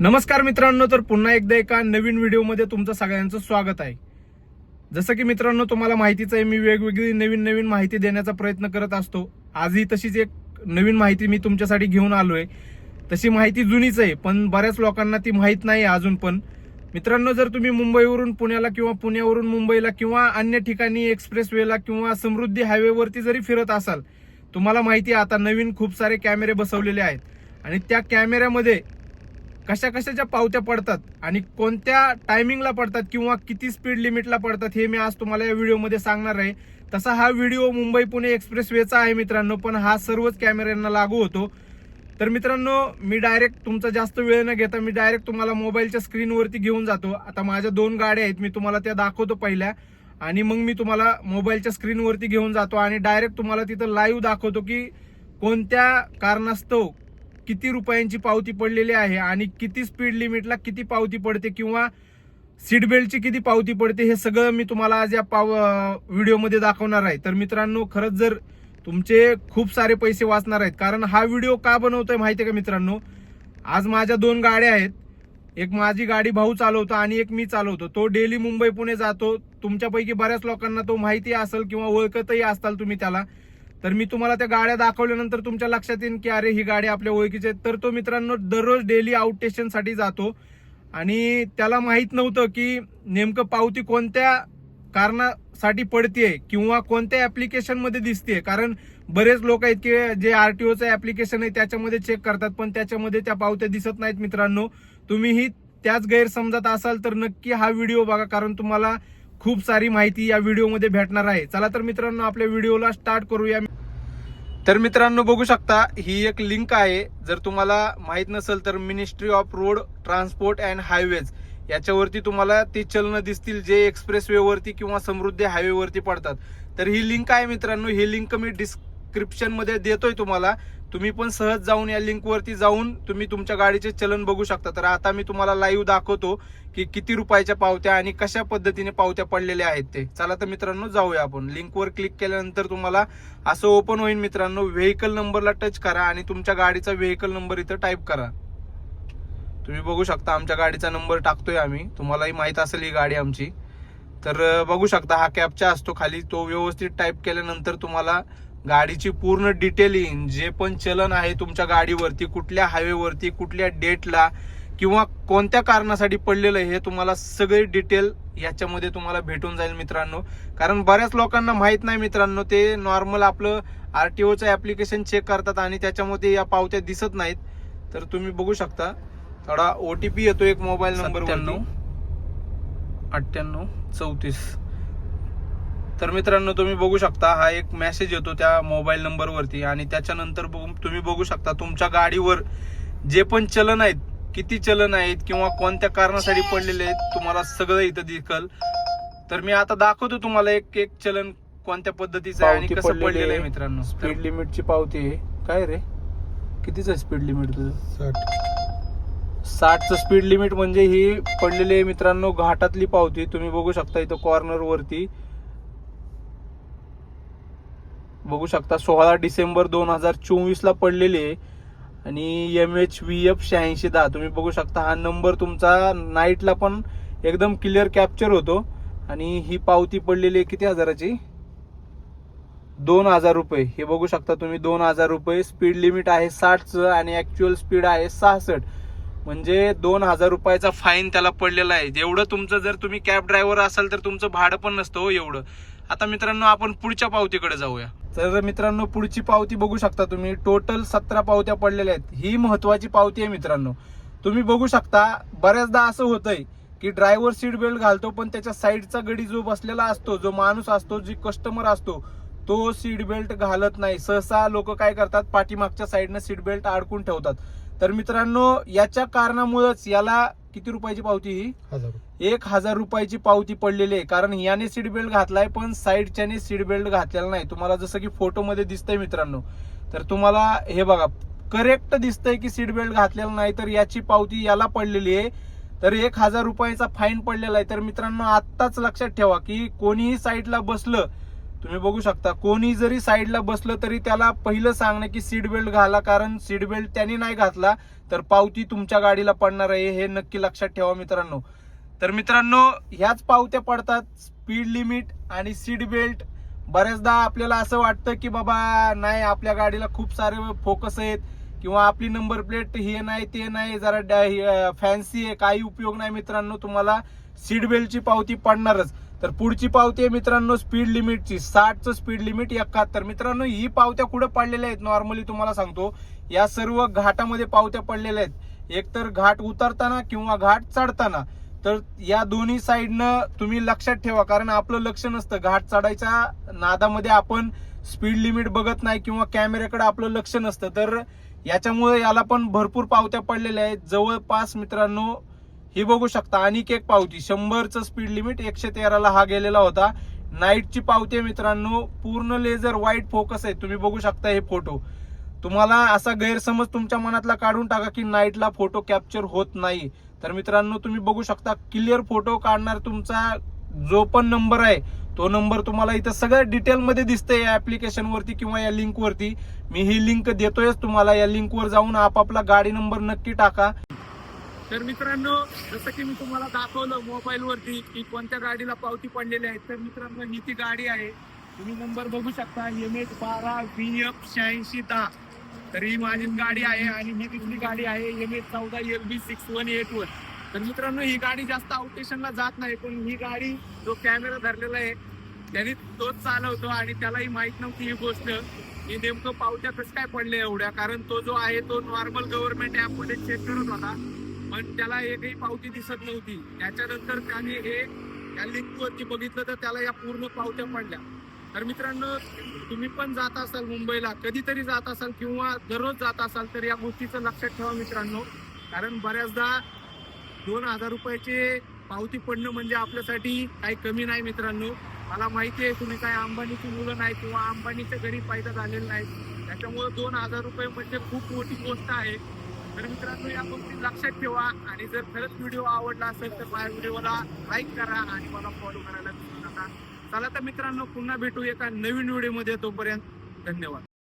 नमस्कार मित्रांनो तर पुन्हा एकदा एका नवीन व्हिडिओमध्ये तुमचं सगळ्यांचं स्वागत आहे. जसं की मित्रांनो तुम्हाला माहितीच आहे मी वेगवेगळी नवीन नवीन माहिती देण्याचा प्रयत्न करत असतो. आजही तशीच एक नवीन माहिती मी तुमच्यासाठी घेऊन आलो आहे तशी माहिती जुनीच आहे पण बऱ्याच लोकांना ती माहीत नाही अजून पण. मित्रांनो जर तुम्ही मुंबईवरून पुण्याला किंवा पुण्यावरून मुंबईला किंवा अन्य ठिकाणी एक्सप्रेस वेला किंवा समृद्धी हायवेवरती जरी फिरत असाल तुम्हाला माहिती आहे आता नवीन खूप सारे कॅमेरे बसवलेले आहेत. आणि त्या कॅमेऱ्यामध्ये कशा कशाच्या पावत्या पडतात आणि कोणत्या टायमिंगला पडतात किंवा किती स्पीड लिमिटला पडतात हे मी आज तुम्हाला या व्हिडिओमध्ये सांगणार आहे. तसा हा व्हिडिओ मुंबई पुणे एक्सप्रेस वेचा आहे मित्रांनो पण हा सर्वच कॅमेऱ्यांना लागू होतो. तर मित्रांनो मी डायरेक्ट तुमचा जास्त वेळ न घेता मी डायरेक्ट तुम्हाला मोबाईलच्या स्क्रीनवरती घेऊन जातो. आता माझ्या दोन गाड्या आहेत मी तुम्हाला त्या दाखवतो पहिल्या. आणि मग मी तुम्हाला मोबाईलच्या स्क्रीनवरती घेऊन जातो आणि डायरेक्ट तुम्हाला तिथं लाईव्ह दाखवतो की कोणत्या कारणास्तव किती रुपयांची पावती पडलेली आहे आणि किती स्पीड लिमिटला किती पावती पडते किंवा सीट बेल्टची किती पावती पडते हे सगळं मी तुम्हाला आज या पाव व्हिडिओमध्ये दाखवणार आहे. तर मित्रांनो खरंच जर तुमचे खूप सारे पैसे वाचणार आहेत कारण हा व्हिडिओ का बनवतोय माहिती आहे का मित्रांनो? आज माझ्या दोन गाड्या आहेत. एक माझी गाडी भाऊ चालवतो आणि एक मी चालवतो. तो डेली मुंबई पुणे जातो. तुमच्यापैकी बऱ्याच लोकांना तो माहिती असेल किंवा ओळखतही असाल तुम्ही त्याला. तर मी तुम्हाला त्या गाड्या दाखवल्यानंतर तुमच्या लक्षात येईल की अरे ही गाडी आपल्या ओळखीची आहे. तर तो मित्रांनो दररोज डेली आउटसाठी जातो. आणि त्याला माहीत नव्हतं की नेमकं पावती कोणत्या कारणासाठी पडतेय किंवा कोणत्या ऍप्लिकेशनमध्ये दिसते कारण बरेच लोक आहेत की जे आरटीओचं ऍप्लिकेशन आहे त्याच्यामध्ये चेक करतात पण त्याच्यामध्ये त्या पावत्या दिसत नाहीत मित्रांनो. तुम्हीही त्याच गैरसमजात असाल तर नक्की हा व्हिडिओ बघा कारण तुम्हाला खूप सारी माहिती या व्हिडिओमध्ये भेटणार आहे. चला तर मित्रांनो आपल्या व्हिडिओला स्टार्ट करूया. तर मित्रांनो बघू शकता ही एक लिंक आहे. जर तुम्हाला माहीत नसेल तर ministry of road transport and highways याच्यावरती तुम्हाला ते चलन दिसतील जे एक्सप्रेस वेवरती किंवा समृद्धी हायवेवरती पडतात. तर ही लिंक आहे मित्रांनो. ही लिंक मी डिस्क्रिप्शनमध्ये देतोय तुम्हाला. तुम्ही पण सहज जाऊन या लिंक वरती जाऊन तुम्ही तुमच्या गाडीचे चलन बघू शकता. तर आता मी तुम्हाला लाईव्ह दाखवतो की किती रुपयाच्या पावत्या आणि कशा पद्धतीने पावत्या पडलेल्या आहेत ते. चला तर मित्रांनो जाऊया आपण. लिंकवर क्लिक केल्यानंतर तुम्हाला असं ओपन होईल मित्रांनो. व्हेकल नंबरला टच करा आणि तुमच्या गाडीचा व्हेकल नंबर इथं टाईप करा. तुम्ही बघू शकता आमच्या गाडीचा नंबर टाकतोय आम्ही. तुम्हालाही माहीत असेल ही गाडी आमची. तर बघू शकता हा कॅबचा असतो खाली. तो व्यवस्थित टाईप केल्यानंतर तुम्हाला गाडीची पूर्ण डिटेलिंग जे पण चलन आहे तुमच्या गाडीवरती कुठल्या हायवेवरती कुठल्या डेटला किंवा कोणत्या कारणासाठी पडलेलं हे तुम्हाला सगळे डिटेल याच्यामध्ये तुम्हाला भेटून जाईल मित्रांनो. कारण बऱ्याच लोकांना माहीत नाही मित्रांनो ते नॉर्मल आपलं आर टी ओचं ऍप्लिकेशन चेक करतात आणि त्याच्यामध्ये या पावत्या दिसत नाहीत. तर तुम्ही बघू शकता. थोडा ओ टी पी येतो एक मोबाईल नंबर अठ्ठ्याण्णव चौतीस. तर मित्रांनो तुम्ही बघू शकता हा एक मेसेज येतो त्या मोबाईल नंबरवरती आणि त्याच्यानंतर तुम्ही बघू शकता तुमच्या गाडीवर जे पण चलन आहेत किती चलन आहेत किंवा कोणत्या कारणासाठी पडलेले आहेत तुम्हाला सगळं इथं दिसल. तर मी आता दाखवतो तुम्हाला एक एक चलन कोणत्या पद्धतीचं आहे आणि कसं पडलेली आहे. मित्रांनो. स्पीड लिमिटची पावती आहे. काय रे? कितीच आहे स्पीड लिमिट तुझं? साठचं स्पीड लिमिट म्हणजे ही पडलेली आहे मित्रांनो घाटातली पावती. तुम्ही बघू शकता इथं कॉर्नर बघू शकता सोळा डिसेंबर दोन हजार चोवीस ला पडलेली आहे. आणि एम एच व्ही एफ शहाऐंशी दहा तुम्ही बघू शकता हा नंबर तुमचा नाईटला पण एकदम क्लिअर कॅप्चर होतो. आणि ही पावती पडलेली आहे किती हजाराची? दोन हजार रुपये. हे बघू शकता तुम्ही दोन हजार रुपये. स्पीड लिमिट आहे साठचं आणि ऍक्च्युअल स्पीड आहे सहासष्ट. म्हणजे दोन हजार रुपयाचा फाईन त्याला पडलेला आहे. जेवढं तुमचं जर तुम्ही कॅब ड्रायव्हर असाल तर तुमचं भाडं पण नसतं हो एवढं. आता मित्रांनो आपण पुढच्या पावतीकडे जाऊया. तर मित्रांनो पुढची पावती बघू शकता तुम्ही. टोटल सतरा पावत्या पडलेल्या आहेत. ही महत्वाची पावती आहे मित्रांनो. तुम्ही बघू शकता बऱ्याचदा असं होतंय की ड्रायव्हर सीट बेल्ट घालतो पण त्याच्या साईडचा गडी जो बसलेला असतो जो माणूस असतो जी कस्टमर असतो तो सीट बेल्ट घालत नाही. सहसा लोक काय करतात? पाठीमागच्या साईडनं सीट बेल्ट अडकून ठेवतात. तर मित्रांनो याच्या कारणामुळेच याला किती रुपयाची पावती ही? एक हजार रुपयाची पावती पडलेली आहे. कारण याने सीट बेल्ट घातलाय पण साईडच्याने सीट बेल्ट घातलेला नाही. तुम्हाला जसं की फोटोमध्ये दिसतंय मित्रांनो. तर तुम्हाला हे बघा करेक्ट दिसतंय की सीट बेल्ट घातलेला नाही तर याची पावती याला पडलेली आहे. तर एक हजार रुपयाचा फाईन पडलेला आहे. तर मित्रांनो आत्ताच लक्षात ठेवा की कोणीही साईडला बसलं तुम्ही बघू शकता कोणी जरी साईडला बसलं तरी त्याला पहिलं सांगणं की सीट बेल्ट घाला कारण सीट बेल्ट त्यांनी नाही घातला तर पावती तुमच्या गाडीला पडणार आहे हे नक्की लक्षात ठेवा मित्रांनो. तर मित्रांनो ह्याच पावत्या पडतात स्पीड लिमिट आणि सीट बेल्ट बऱ्याचदा आपल्याला असं वाटतं की बाबा नाही आपल्या गाडीला खूप सारे फोकस आहेत किंवा आपली नंबर प्लेट हे नाही ते नाही जरा फॅन्सी आहे काही उपयोग नाही मित्रांनो तुम्हाला सीट बेल्टची पावती पडणारच. तर पुढची पावती आहे मित्रांनो स्पीड लिमिटची साठचं स्पीड लिमिट एकाहत्तर. मित्रांनो ही पावत्या कुठं पडलेल्या आहेत? नॉर्मली तुम्हाला सांगतो या सर्व घाटामध्ये पावत्या पडलेल्या आहेत. एकतर घाट उतरताना किंवा घाट चढताना. तर या दोन्ही साईडनं तुम्ही लक्षात ठेवा कारण आपलं लक्ष नसतं. घाट चढायच्या नादामध्ये आपण स्पीड लिमिट बघत नाही किंवा कॅमेऱ्याकडे आपलं लक्ष नसतं. तर याच्यामुळे याला पण भरपूर पावत्या पडलेल्या आहेत. जवळपास मित्रांनो ही बघू शकता आणिक एक पावती शंभरचं स्पीड लिमिट एकशे तेराला हा गेलेला होता. नाईटची पावती आहे मित्रांनो पूर्ण लेझर वाईट फोकस आहे. तुम्ही बघू शकता हे फोटो तुम्हाला असा गैरसमज तुमच्या मनातला काढून टाका की नाईटला फोटो कॅप्चर होत नाही. तर मित्रांनो तुम्ही बघू शकता क्लिअर फोटो काढणार तुमचा जो पण नंबर आहे तो नंबर तुम्हाला इथं सगळं डिटेलमध्ये दिसतंय या ॲप्लिकेशनवरती किंवा या लिंकवरती मी ही लिंक देतोयच तुम्हाला या लिंकवर जाऊन आपापला गाडी नंबर नक्की टाका. तर मित्रांनो जसं की मी तुम्हाला दाखवलं मोबाईल वरती की कोणत्या गाडीला पावती पडलेली आहे तर मित्रांनो ही ती गाडी आहे. तुम्ही नंबर बघू शकता एम एच बारा व्ही एफ शहाऐंशी दहा. तर ही माझी गाडी आहे आणि ही दुसरी गाडी आहे एम एच चौदा L B six one eight one तर मित्रांनो ही गाडी जास्त आउटेशनला जात नाही पण ही गाडी जो कॅमेरा धरलेला आहे त्याने तोच चालवतो आणि त्यालाही माहीत नव्हती ही गोष्ट. की नेमकं पावत्या कसं काय पडले एवढ्या? कारण तो जो आहे तो नॉर्मल गव्हर्नमेंट ऍपमध्ये चेक करत होता. पण त्याला एकही पावती दिसत नव्हती. त्याच्यानंतर त्याने हे या लिंकवरती बघितलं तर त्याला या पूर्ण पावत्या पडल्या. तर मित्रांनो तुम्ही पण जात असाल मुंबईला कधीतरी जात असाल किंवा दररोज जात असाल तर या गोष्टीचं लक्षात ठेवा मित्रांनो. कारण बऱ्याचदा दोन हजार रुपयाचे पावती पडणं म्हणजे आपल्यासाठी काही कमी नाही मित्रांनो. मला माहिती आहे तुम्ही काय अंबानीची मुलं नाही किंवा अंबानीच्या घरी फायदा झालेला नाही. त्याच्यामुळे दोन हजार रुपये म्हणजे खूप मोठी गोष्ट आहे. तर मित्रांनो या गोष्टी लक्षात ठेवा. आणि जर खरंच व्हिडिओ आवडला असेल तर माझ्या व्हिडिओला लाईक करा आणि मला फॉलो करायला विसरू नका. चला तर मित्रांनो पुन्हा भेटू एका नवीन व्हिडिओमध्ये तोपर्यंत धन्यवाद.